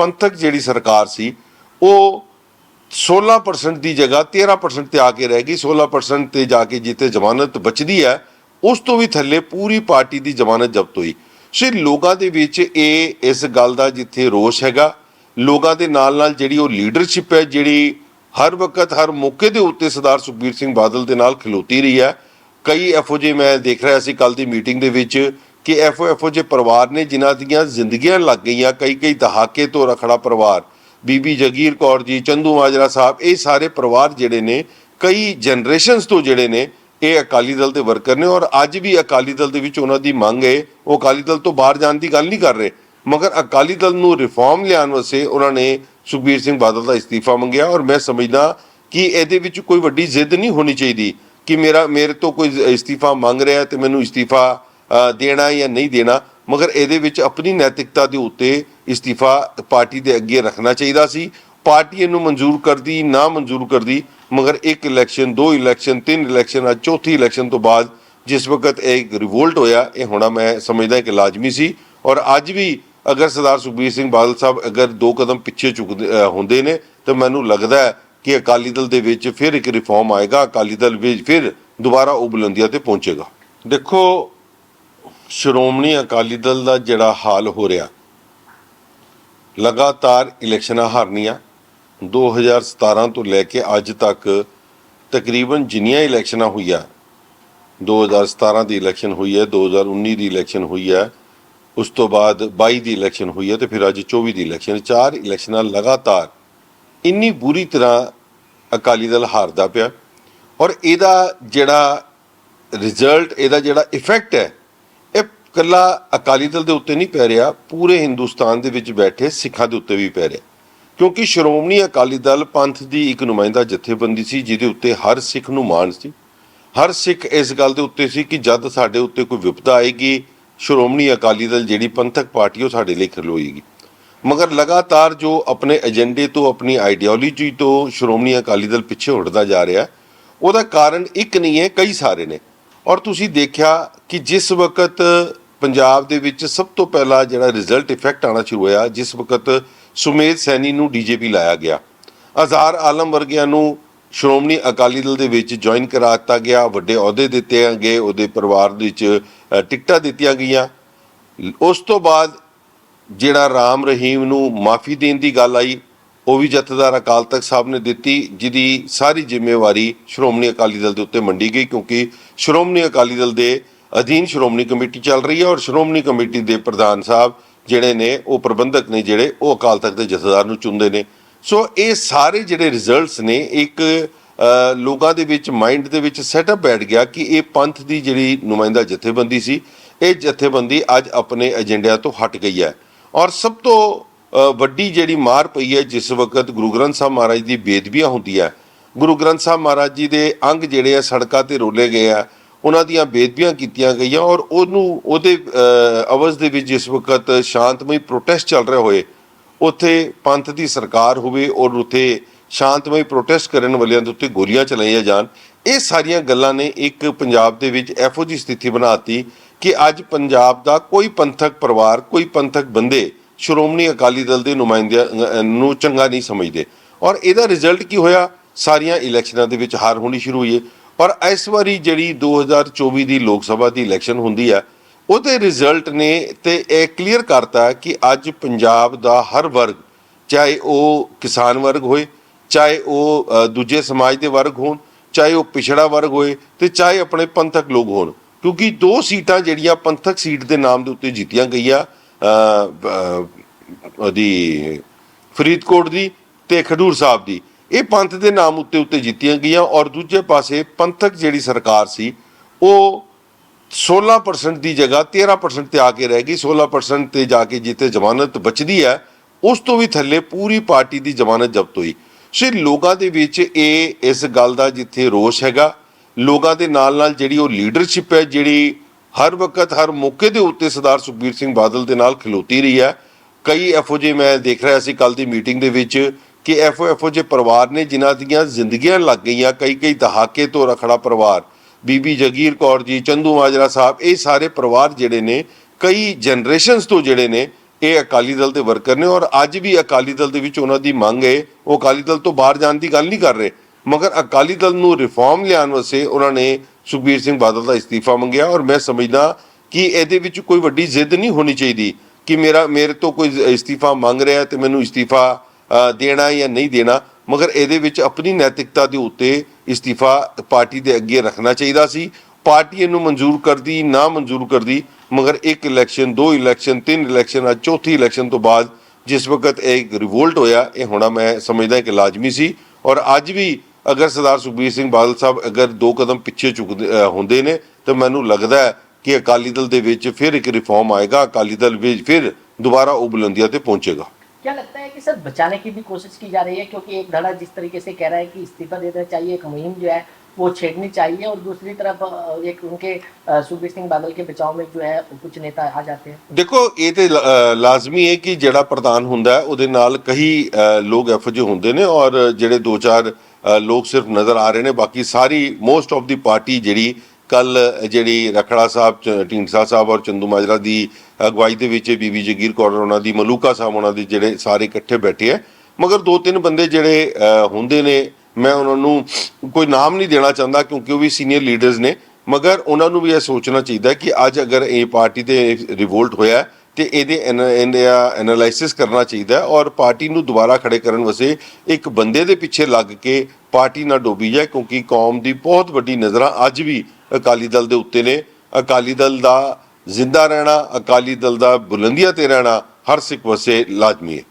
ਪੰਥਕ ਜਿਹੜੀ ਸਰਕਾਰ ਸੀ, ਉਹ 16% ਦੀ ਜਗ੍ਹਾ 13% ਤੇ ਆ ਕੇ ਰਹਿ ਗਈ 16% ਤੇ ਜਾ ਕੇ ਜਿੱਤੇ ਜ਼ਮਾਨਤ ਬਚਦੀ ਹੈ, ਉਸ ਤੋਂ ਵੀ ਥੱਲੇ ਪੂਰੀ ਪਾਰਟੀ ਦੀ ਜ਼ਮਾਨਤ ਜ਼ਬਤ ਹੋਈ। ਸੋ ਲੋਕਾਂ ਦੇ ਵਿੱਚ ਇਹ, ਇਸ ਗੱਲ ਦਾ ਜਿੱਥੇ ਰੋਸ਼ ਹੈਗਾ, ਲੋਕਾਂ ਦੇ ਨਾਲ ਨਾਲ ਜਿਹੜੀ ਉਹ ਲੀਡਰਸ਼ਿਪ ਹੈ, ਜਿਹੜੀ ਹਰ ਵਕਤ, ਹਰ ਮੌਕੇ ਦੇ ਉੱਤੇ ਸਰਦਾਰ ਸੁਖਬੀਰ ਸਿੰਘ ਬਾਦਲ ਦੇ ਨਾਲ ਖਲੋਤੀ ਰਹੀ ਹੈ। ਕਈ ਐਫਓਜੇ ਮੈਂ ਦੇਖ ਰਿਹਾ ਸੀ ਕੱਲ ਦੀ ਮੀਟਿੰਗ ਦੇ ਵਿੱਚ ਕਿ ਐਫਓ ਐਫਓਜੇ ਪਰਿਵਾਰ ਨੇ ਜਿਨ੍ਹਾਂ ਦੀਆਂ ਜ਼ਿੰਦਗੀਆਂ ਲੱਗ ਗਈਆਂ, ਕਈ ਕਈ ਦਹਾਕੇ ਤੋਂ ਰਖੜਾ ਪਰਿਵਾਰ। ਬੀਬੀ ਜਗੀਰ ਕੌਰ ਜੀ, ਚੰਦੂ ਮਾਜਰਾ ਸਾਹਿਬ, ਇਹ ਸਾਰੇ ਪਰਿਵਾਰ ਜਿਹੜੇ ਨੇ, ਕਈ ਜਨਰੇਸ਼ਨਸ ਤੋਂ ਜਿਹੜੇ ਨੇ, ਇਹ ਅਕਾਲੀ ਦਲ ਦੇ ਵਰਕਰ ਨੇ ਔਰ ਅੱਜ ਵੀ ਅਕਾਲੀ ਦਲ ਦੇ ਵਿੱਚ ਉਹਨਾਂ ਦੀ ਮੰਗ ਹੈ, ਉਹ ਅਕਾਲੀ ਦਲ ਤੋਂ ਬਾਹਰ ਜਾਣ ਦੀ ਗੱਲ ਨਹੀਂ ਕਰ ਰਹੇ। ਮਗਰ ਅਕਾਲੀ ਦਲ ਨੂੰ ਰਿਫਾਰਮ ਲਿਆਉਣ ਵਾਸਤੇ ਉਹਨਾਂ ਨੇ ਸੁਖਬੀਰ ਸਿੰਘ ਬਾਦਲ ਦਾ ਅਸਤੀਫਾ ਮੰਗਿਆ ਔਰ ਮੈਂ ਸਮਝਦਾ ਕਿ ਇਹਦੇ ਵਿੱਚ ਕੋਈ ਵੱਡੀ ਜ਼ਿੱਦ ਨਹੀਂ ਹੋਣੀ ਚਾਹੀਦੀ ਕਿ ਮੇਰਾ ਮੇਰੇ ਤੋਂ ਕੋਈ ਅਸਤੀਫਾ ਮੰਗ ਰਿਹਾ ਤੇ ਮੈਨੂੰ ਅਸਤੀਫਾ ਦੇਣਾ ਜਾਂ ਨਹੀਂ ਦੇਣਾ, ਮਗਰ ਇਹਦੇ ਵਿੱਚ ਆਪਣੀ ਨੈਤਿਕਤਾ ਦੇ ਉੱਤੇ ਇਸਤੀਫਾ ਪਾਰਟੀ ਦੇ ਅੱਗੇ ਰੱਖਣਾ ਚਾਹੀਦਾ ਸੀ। ਪਾਰਟੀ ਇਹਨੂੰ ਮਨਜ਼ੂਰ ਕਰਦੀ, ਨਾ ਮਨਜ਼ੂਰ ਕਰਦੀ, ਮਗਰ ਇੱਕ ਇਲੈਕਸ਼ਨ, ਦੋ ਇਲੈਕਸ਼ਨ, ਤਿੰਨ ਇਲੈਕਸ਼ਨ, ਅੱਜ ਚੌਥੀ ਇਲੈਕਸ਼ਨ ਤੋਂ ਬਾਅਦ ਜਿਸ ਵਕਤ ਇਹ ਰਿਵੋਲਟ ਹੋਇਆ, ਇਹ ਹੋਣਾ ਮੈਂ ਸਮਝਦਾ ਕਿ ਲਾਜ਼ਮੀ ਸੀ। ਔਰ ਅੱਜ ਵੀ ਅਗਰ ਸਰਦਾਰ ਸੁਖਬੀਰ ਸਿੰਘ ਬਾਦਲ ਸਾਹਿਬ ਅਗਰ ਦੋ ਕਦਮ ਪਿੱਛੇ ਚੁੱਕਦੇ ਹੁੰਦੇ ਨੇ, ਤਾਂ ਮੈਨੂੰ ਲੱਗਦਾ ਹੈ ਕਿ ਅਕਾਲੀ ਦਲ ਦੇ ਵਿੱਚ ਫਿਰ ਇੱਕ ਰਿਫਾਰਮ ਆਏਗਾ, ਅਕਾਲੀ ਦਲ ਵਿੱਚ ਫਿਰ ਦੁਬਾਰਾ ਉਹ ਬੁਲੰਦੀਆਂ ਤੇ ਪਹੁੰਚੇਗਾ। ਦੇਖੋ ਸ਼੍ਰੋਮਣੀ ਅਕਾਲੀ ਦਲ ਦਾ ਜਿਹੜਾ ਹਾਲ ਹੋ ਰਿਹਾ, ਲਗਾਤਾਰ ਇਲੈਕਸ਼ਨਾਂ ਹਾਰਨੀਆਂ 2017 ਤੋਂ ਲੈ ਕੇ ਅੱਜ ਤੱਕ ਤਕਰੀਬਨ ਜਿੰਨੀਆਂ ਇਲੈਕਸ਼ਨਾਂ ਹੋਈਆਂ 2017 ਦੀ ਇਲੈਕਸ਼ਨ ਹੋਈ ਹੈ 2019 ਦੀ ਇਲੈਕਸ਼ਨ ਹੋਈ ਹੈ, ਉਸ ਤੋਂ ਬਾਅਦ 22 ਦੀ ਇਲੈਕਸ਼ਨ ਹੋਈ ਹੈ ਤੇ ਫਿਰ ਅੱਜ 24 ਦੀ ਇਲੈਕਸ਼ਨ, ਚਾਰ ਇਲੈਕਸ਼ਨਾਂ ਲਗਾਤਾਰ ਇੰਨੀ ਬੁਰੀ ਤਰ੍ਹਾਂ ਅਕਾਲੀ ਦਲ ਹਾਰਦਾ ਪਿਆ ਔਰ ਇਹਦਾ ਜਿਹੜਾ ਰਿਜ਼ਲਟ ਇਹਦਾ ਜਿਹੜਾ ਇਫੈਕਟ ਹੈ ਕੱਲਾ ਅਕਾਲੀ ਦਲ ਦੇ ਉੱਤੇ ਨਹੀਂ ਪੈ ਰਿਹਾ, ਪੂਰੇ ਹਿੰਦੁਸਤਾਨ ਦੇ ਵਿੱਚ ਬੈਠੇ ਸਿੱਖਾਂ ਦੇ ਉੱਤੇ ਵੀ ਪੈ ਰਿਹਾ। ਕਿਉਂਕਿ ਸ਼੍ਰੋਮਣੀ ਅਕਾਲੀ ਦਲ ਪੰਥ ਦੀ ਇੱਕ ਨੁਮਾਇੰਦਾ ਜਥੇਬੰਦੀ ਸੀ, ਜਿਹਦੇ ਉੱਤੇ ਹਰ ਸਿੱਖ ਨੂੰ ਮਾਣ ਸੀ। ਹਰ ਸਿੱਖ ਇਸ ਗੱਲ ਦੇ ਉੱਤੇ ਸੀ ਕਿ ਜਦ ਸਾਡੇ ਉੱਤੇ ਕੋਈ ਵਿਪਤਾ ਆਏਗੀ, ਸ਼੍ਰੋਮਣੀ ਅਕਾਲੀ ਦਲ ਜਿਹੜੀ ਪੰਥਕ ਪਾਰਟੀ ਉਹ ਸਾਡੇ ਲਈ ਖਲੋਏਗੀ ਮਗਰ ਲਗਾਤਾਰ ਜੋ ਆਪਣੇ ਏਜੰਡੇ ਤੋਂ, ਆਪਣੀ ਆਈਡੀਓਲੋਜੀ ਤੋਂ ਸ਼੍ਰੋਮਣੀ ਅਕਾਲੀ ਦਲ ਪਿੱਛੇ ਹਟਦਾ ਜਾ ਰਿਹਾ, ਉਹਦਾ ਕਾਰਨ ਇੱਕ ਨਹੀਂ ਹੈ, ਕਈ ਸਾਰੇ ਨੇ। ਔਰ ਤੁਸੀਂ ਦੇਖਿਆ ਕਿ ਜਿਸ ਵਕਤ ਪੰਜਾਬ ਦੇ ਵਿੱਚ ਸਭ ਤੋਂ ਪਹਿਲਾ ਜਿਹੜਾ ਰਿਜ਼ਲਟ ਇਫੈਕਟ ਆਣਾ ਸ਼ੁਰੂ ਹੋਇਆ, ਜਿਸ ਵਕਤ ਸੁਮੇਧ ਸੈਣੀ ਨੂੰ ਡੀਜੇਪੀ ਲਾਇਆ ਗਿਆ। ਅਜ਼ਾਰ ਆਲਮ ਵਰਗਿਆਂ ਨੂੰ ਸ਼੍ਰੋਮਣੀ ਅਕਾਲੀ ਦਲ ਦੇ ਵਿੱਚ ਜੁਆਇਨ ਕਰਾ ਦਿੱਤਾ ਗਿਆ। ਵੱਡੇ ਅਹੁਦੇ ਦਿੱਤੇ ਗਏ, ਉਹਦੇ ਪਰਿਵਾਰ ਦੇ ਵਿੱਚ ਟਿਕਟਾਂ ਦਿੱਤੀਆਂ ਗਈਆਂ। ਉਸ ਤੋਂ ਬਾਅਦ ਜਿਹੜਾ ਰਾਮ ਰਹੀਮ ਨੂੰ ਮਾਫੀ ਦੇਣ ਦੀ ਗੱਲ ਆਈ, ਉਹ ਵੀ ਜਥੇਦਾਰ ਅਕਾਲ ਤਖਤ ਸਾਹਿਬ ਨੇ ਦਿੱਤੀ, ਜਿਹਦੀ ਸਾਰੀ ਜ਼ਿੰਮੇਵਾਰੀ ਸ਼੍ਰੋਮਣੀ ਅਕਾਲੀ ਦਲ ਦੇ ਉੱਤੇ ਮੰਡੀ ਗਈ, ਕਿਉਂਕਿ ਸ਼੍ਰੋਮਣੀ ਅਕਾਲੀ ਦਲ ਦੇ ਅਧੀਨ ਸ਼੍ਰੋਮਣੀ ਕਮੇਟੀ ਚੱਲ ਰਹੀ ਹੈ ਔਰ ਸ਼੍ਰੋਮਣੀ ਕਮੇਟੀ ਦੇ ਪ੍ਰਧਾਨ ਸਾਹਿਬ ਜਿਹੜੇ ਨੇ, ਉਹ ਪ੍ਰਬੰਧਕ ਨੇ ਜਿਹੜੇ, ਉਹ ਅਕਾਲ ਤਖਤ ਦੇ ਜਥੇਦਾਰ ਨੂੰ ਚੁਣਦੇ ਨੇ। ਸੋ ਇਹ ਸਾਰੇ ਜਿਹੜੇ ਰਿਜ਼ਲਟਸ ਨੇ, ਇੱਕ ਲੋਕਾਂ ਦੇ ਵਿੱਚ ਮਾਈਂਡ ਦੇ ਵਿੱਚ ਸੈਟਅਪ ਬੈਠ ਗਿਆ ਕਿ ਇਹ ਪੰਥ ਦੀ ਜਿਹੜੀ ਨੁਮਾਇੰਦਾ ਜਥੇਬੰਦੀ ਸੀ, ਇਹ ਜਥੇਬੰਦੀ ਅੱਜ ਆਪਣੇ ਏਜੰਡਿਆਂ ਤੋਂ ਹਟ ਗਈ ਹੈ। ਔਰ ਸਭ ਤੋਂ ਵੱਡੀ ਜਿਹੜੀ ਮਾਰ ਪਈ ਹੈ, ਜਿਸ ਵਕਤ ਗੁਰੂ ਗ੍ਰੰਥ ਸਾਹਿਬ ਮਹਾਰਾਜ ਦੀ ਬੇਦਬੀਆਂ ਹੁੰਦੀ ਹੈ ਗੁਰੂ ਗ੍ਰੰਥ ਸਾਹਿਬ ਮਹਾਰਾਜ ਜੀ ਦੇ ਅੰਗ ਜਿਹੜੇ ਆ, ਸੜਕਾਂ ਤੇ ਰੋਲੇ ਗਏ ਆ ਉਹਨਾਂ ਦੀਆਂ ਬੇਦਬੀਆਂ ਕੀਤੀਆਂ ਗਈਆਂ ਔਰ ਉਹਨੂੰ, ਉਹਦੇ ਅਵਜ਼ ਦੇ ਵਿੱਚ ਜਿਸ ਵਕਤ ਸ਼ਾਂਤਮਈ ਪ੍ਰੋਟੈਸਟ ਚੱਲ ਰਿਹਾ ਹੋਏ, ਉੱਥੇ ਪੰਥ ਦੀ ਸਰਕਾਰ ਹੋਵੇ ਔਰ ਉੱਥੇ ਸ਼ਾਂਤਮਈ ਪ੍ਰੋਟੈਸਟ ਕਰਨ ਵਾਲਿਆਂ ਦੇ ਉੱਤੇ ਗੋਲੀਆਂ ਚਲਾਈਆਂ ਜਾਣ, ਇਹ ਸਾਰੀਆਂ ਗੱਲਾਂ ਨੇ ਇੱਕ ਪੰਜਾਬ ਦੇ ਵਿੱਚ ਇਹੋ ਜਿਹੀ ਸਥਿਤੀ ਬਣਾਤੀ ਕਿ ਅੱਜ ਪੰਜਾਬ ਦਾ ਕੋਈ ਪੰਥਕ ਪਰਿਵਾਰ, ਕੋਈ ਪੰਥਕ ਬੰਦੇ ਸ਼੍ਰੋਮਣੀ ਅਕਾਲੀ ਦਲ ਦੇ ਨੁਮਾਇੰਦਿਆਂ ਨੂੰ ਚੰਗਾ ਨਹੀਂ ਸਮਝਦੇ। ਔਰ ਇਹਦਾ ਰਿਜ਼ਲਟ ਕੀ ਹੋਇਆ? ਸਾਰੀਆਂ ਇਲੈਕਸ਼ਨਾਂ ਦੇ ਵਿੱਚ ਹਾਰ ਹੋਣੀ ਸ਼ੁਰੂ ਹੋਈ ਹੈ ਪਰ ਇਸ ਵਾਰੀ ਜਿਹੜੀ 2024 ਦੀ ਲੋਕ ਸਭਾ ਦੀ ਇਲੈਕਸ਼ਨ ਹੁੰਦੀ ਹੈ, ਉਹਦੇ ਰਿਜ਼ਲਟ ਨੇ ਤੇ ਇਹ ਕਲੀਅਰ ਕਰਤਾ ਕਿ ਅੱਜ ਪੰਜਾਬ ਦਾ ਹਰ ਵਰਗ, ਚਾਹੇ ਉਹ ਕਿਸਾਨ ਵਰਗ ਹੋਏ, ਚਾਹੇ ਉਹ ਦੂਜੇ ਸਮਾਜ ਦੇ ਵਰਗ ਹੋਣ, ਚਾਹੇ ਉਹ ਪਿਛੜਾ ਵਰਗ ਹੋਏ ਤੇ ਚਾਹੇ ਆਪਣੇ ਪੰਥਕ ਲੋਕ ਹੋਣ, ਕਿਉਂਕਿ ਦੋ ਸੀਟਾਂ ਜਿਹੜੀਆਂ ਪੰਥਕ ਸੀਟ ਦੇ ਨਾਮ ਦੇ ਉੱਤੇ ਜਿੱਤੀਆਂ ਗਈਆਂ ਉਹਦੀ ਫਰੀਦਕੋਟ ਦੀ ਤੇ ਖਡੂਰ ਸਾਹਿਬ ਦੀ ਇਹ ਪੰਥ ਦੇ ਨਾਮ ਉੱਤੇ ਉੱਤੇ ਜਿੱਤੀਆਂ ਗਈਆਂ ਔਰ ਦੂਜੇ ਪਾਸੇ ਪੰਥਕ ਜਿਹੜੀ ਸਰਕਾਰ ਸੀ, ਉਹ 16% ਦੀ ਜਗ੍ਹਾ 13% ਤੇ ਆ ਕੇ ਰਹਿ ਗਈ 16% ਤੇ ਜਾ ਕੇ ਜਿੱਤੇ ਜ਼ਮਾਨਤ ਬਚਦੀ ਹੈ, ਉਸ ਤੋਂ ਵੀ ਥੱਲੇ ਪੂਰੀ ਪਾਰਟੀ ਦੀ ਜ਼ਮਾਨਤ ਜ਼ਬਤ ਹੋਈ। ਸੋ ਲੋਕਾਂ ਦੇ ਵਿੱਚ ਇਹ, ਇਸ ਗੱਲ ਦਾ ਜਿੱਥੇ ਰੋਸ਼ ਹੈਗਾ, ਲੋਕਾਂ ਦੇ ਨਾਲ ਨਾਲ ਜਿਹੜੀ ਉਹ ਲੀਡਰਸ਼ਿਪ ਹੈ, ਜਿਹੜੀ ਹਰ ਵਕਤ, ਹਰ ਮੌਕੇ ਦੇ ਉੱਤੇ ਸਰਦਾਰ ਸੁਖਬੀਰ ਸਿੰਘ ਬਾਦਲ ਦੇ ਨਾਲ ਖਲੋਤੀ ਰਹੀ ਹੈ। ਕਈ ਐਫਓਜੇ ਮੈਂ ਦੇਖ ਰਿਹਾ ਸੀ ਕੱਲ ਦੀ ਮੀਟਿੰਗ ਦੇ ਵਿੱਚ ਕਿ ਐਫਓ ਐਫਓਜੇ ਪਰਿਵਾਰ ਨੇ ਜਿਨ੍ਹਾਂ ਦੀਆਂ ਜ਼ਿੰਦਗੀਆਂ ਲੱਗ ਗਈਆਂ, ਕਈ ਕਈ ਦਹਾਕੇ ਤੋਂ ਰਖੜਾ ਪਰਿਵਾਰ। ਬੀਬੀ ਜਗੀਰ ਕੌਰ ਜੀ, ਚੰਦੂ ਮਾਜਰਾ ਸਾਹਿਬ, ਇਹ ਸਾਰੇ ਪਰਿਵਾਰ ਜਿਹੜੇ ਨੇ, ਕਈ ਜਨਰੇਸ਼ਨਸ ਤੋਂ ਜਿਹੜੇ ਨੇ, ਇਹ ਅਕਾਲੀ ਦਲ ਦੇ ਵਰਕਰ ਨੇ ਔਰ ਅੱਜ ਵੀ ਅਕਾਲੀ ਦਲ ਦੇ ਵਿੱਚ ਉਹਨਾਂ ਦੀ ਮੰਗ ਹੈ, ਉਹ ਅਕਾਲੀ ਦਲ ਤੋਂ ਬਾਹਰ ਜਾਣ ਦੀ ਗੱਲ ਨਹੀਂ ਕਰ ਰਹੇ। ਮਗਰ ਅਕਾਲੀ ਦਲ ਨੂੰ ਰਿਫਾਰਮ ਲਿਆਉਣ ਵਾਸਤੇ ਉਹਨਾਂ ਨੇ ਸੁਖਬੀਰ ਸਿੰਘ ਬਾਦਲ ਦਾ ਇਸਤੀਫਾ ਮੰਗਿਆ ਔਰ ਮੈਂ ਸਮਝਦਾ ਕਿ ਇਹਦੇ ਵਿੱਚ ਕੋਈ ਵੱਡੀ ਜ਼ਿੱਦ ਨਹੀਂ ਹੋਣੀ ਚਾਹੀਦੀ ਕਿ ਮੇਰਾ ਮੇਰੇ ਤੋਂ ਕੋਈ ਇਸਤੀਫਾ ਮੰਗ ਰਿਹਾ ਤੇ ਮੈਨੂੰ ਇਸਤੀਫਾ ਦੇਣਾ ਜਾਂ ਨਹੀਂ ਦੇਣਾ, ਮਗਰ ਇਹਦੇ ਵਿੱਚ ਆਪਣੀ ਨੈਤਿਕਤਾ ਦੇ ਉੱਤੇ ਇਸਤੀਫਾ ਪਾਰਟੀ ਦੇ ਅੱਗੇ ਰੱਖਣਾ ਚਾਹੀਦਾ ਸੀ। ਪਾਰਟੀ ਇਹਨੂੰ ਮਨਜ਼ੂਰ ਕਰਦੀ, ਨਾ ਮਨਜ਼ੂਰ ਕਰਦੀ, ਮਗਰ ਇੱਕ ਇਲੈਕਸ਼ਨ, ਦੋ ਇਲੈਕਸ਼ਨ, ਤਿੰਨ ਇਲੈਕਸ਼ਨ, ਅੱਜ ਚੌਥੀ ਇਲੈਕਸ਼ਨ ਤੋਂ ਬਾਅਦ ਜਿਸ ਵਕਤ ਇਹ ਰਿਵੋਲਟ ਹੋਇਆ, ਇਹ ਹੋਣਾ ਮੈਂ ਸਮਝਦਾ ਕਿ ਲਾਜ਼ਮੀ ਸੀ। ਔਰ ਅੱਜ ਵੀ ਅਗਰ ਸਰਦਾਰ ਸੁਖਬੀਰ ਸਿੰਘ ਬਾਦਲ ਸਾਹਿਬ ਅਗਰ ਦੋ ਕਦਮ ਪਿੱਛੇ ਚੁੱਕਦੇ ਹੁੰਦੇ ਨੇ, ਤਾਂ ਮੈਨੂੰ ਲੱਗਦਾ ਹੈ ਕਿ ਅਕਾਲੀ ਦਲ ਦੇ ਵਿੱਚ ਫਿਰ ਇੱਕ ਰਿਫਾਰਮ ਆਏਗਾ, ਅਕਾਲੀ ਦਲ ਵਿੱਚ ਫਿਰ ਦੁਬਾਰਾ ਉਹ ਬੁਲੰਦੀਆਂ ਤੇ ਪਹੁੰਚੇਗਾ। क्या लगता है कि सर बचाने की भी कोशिश की जा रही है क्योंकि एक धड़ा जिस तरीके से कह रहा है कि इस्तीफा दे देना चाहिए एक मुहिम जो है वो छेड़नी चाहिए और दूसरी तरफ अ, एक उनके अ, सुखबीर सिंह बादल के बचाव में जो है कुछ नेता आ जाते हैं ਦੇਖੋ ਇਹ ਤੇ ਲ- ਅ, ਲਾਜ਼ਮੀ ਹੈ ਕਿ ਜਿਹੜਾ ਪ੍ਰਧਾਨ ਹੁੰਦਾ ਹੈ ਉਹਦੇ ਨਾਲ ਕਈ ਅ, ਲੋਕ ਇਹੋ ਜਿਹੇ ਹੁੰਦੇ ਨੇ ਔਰ ਜਿਹੜੇ ਦੋ ਚਾਰ ਅ, ਲੋਕ ਸਿਰਫ ਨਜ਼ਰ ਆ ਰਹੇ ਨੇ ਬਾਕੀ ਸਾਰੀ ਮੋਸਟ ਆਫ ਦੀ ਪਾਰਟੀ ਜਿਹੜੀ ਕੱਲ ਜਿਹੜੀ ਰਖੜਾ ਸਾਹਿਬ ਚ- ਢੀਂਡਸਾ ਸਾਹਿਬ ਔਰ ਚੰਦੂ ਮਾਜਰਾ ਦੀ ਅਗਵਾਈ ਦੇ ਵਿੱਚ ਬੀਬੀ ਜਗੀਰ ਕੌਰ ਉਹਨਾਂ ਦੀ ਮਲੂਕਾ ਸਾਹਿਬ ਉਹਨਾਂ ਦੇ ਜਿਹੜੇ ਸਾਰੇ ਇਕੱਠੇ ਬੈਠੇ ਆ। ਮਗਰ ਦੋ ਤਿੰਨ ਬੰਦੇ ਜਿਹੜੇ ਹੁੰਦੇ ਨੇ ਮੈਂ ਉਹਨਾਂ ਨੂੰ ਕੋਈ ਨਾਮ ਨਹੀਂ ਦੇਣਾ ਚਾਹੁੰਦਾ ਕਿਉਂਕਿ ਉਹ ਵੀ ਸੀਨੀਅਰ ਲੀਡਰਸ ਨੇ। ਮਗਰ ਉਹਨਾਂ ਨੂੰ ਵੀ ਇਹ ਸੋਚਣਾ ਚਾਹੀਦਾ ਕਿ ਅੱਜ ਅਗਰ ਇਹ ਪਾਰਟੀ ਤੇ ਰਿਵੋਲਟ ਹੋਇਆ ਹੈ, ਤੇ ਇਹਦੇ ਇਹਦਾ ਐਨਾਲਾਈਸਿਸ ਕਰਨਾ ਚਾਹੀਦਾ ਔਰ ਪਾਰਟੀ ਨੂੰ ਦੁਬਾਰਾ ਖੜੇ ਕਰਨ ਵਾਸਤੇ ਇੱਕ ਬੰਦੇ ਦੇ ਪਿੱਛੇ ਲੱਗ ਕੇ ਪਾਰਟੀ ਨਾ ਡੋਬੀ ਜਾਏ ਕਿਉਂਕਿ ਕੌਮ ਦੀ ਬਹੁਤ ਵੱਡੀ ਨਜ਼ਰਾਂ ਅੱਜ ਵੀ ਅਕਾਲੀ ਦਲ ਦੇ ਉੱਤੇ ਨੇ। ਅਕਾਲੀ ਦਲ ਦਾ ਜ਼ਿੰਦਾ ਰਹਿਣਾ, ਅਕਾਲੀ ਦਲ ਦਾ ਬੁਲੰਦੀਆਂ ਤੇ ਰਹਿਣਾ ਹਰ ਸਿੱਖ ਵਾਸਤੇ ਲਾਜ਼ਮੀ ਹੈ।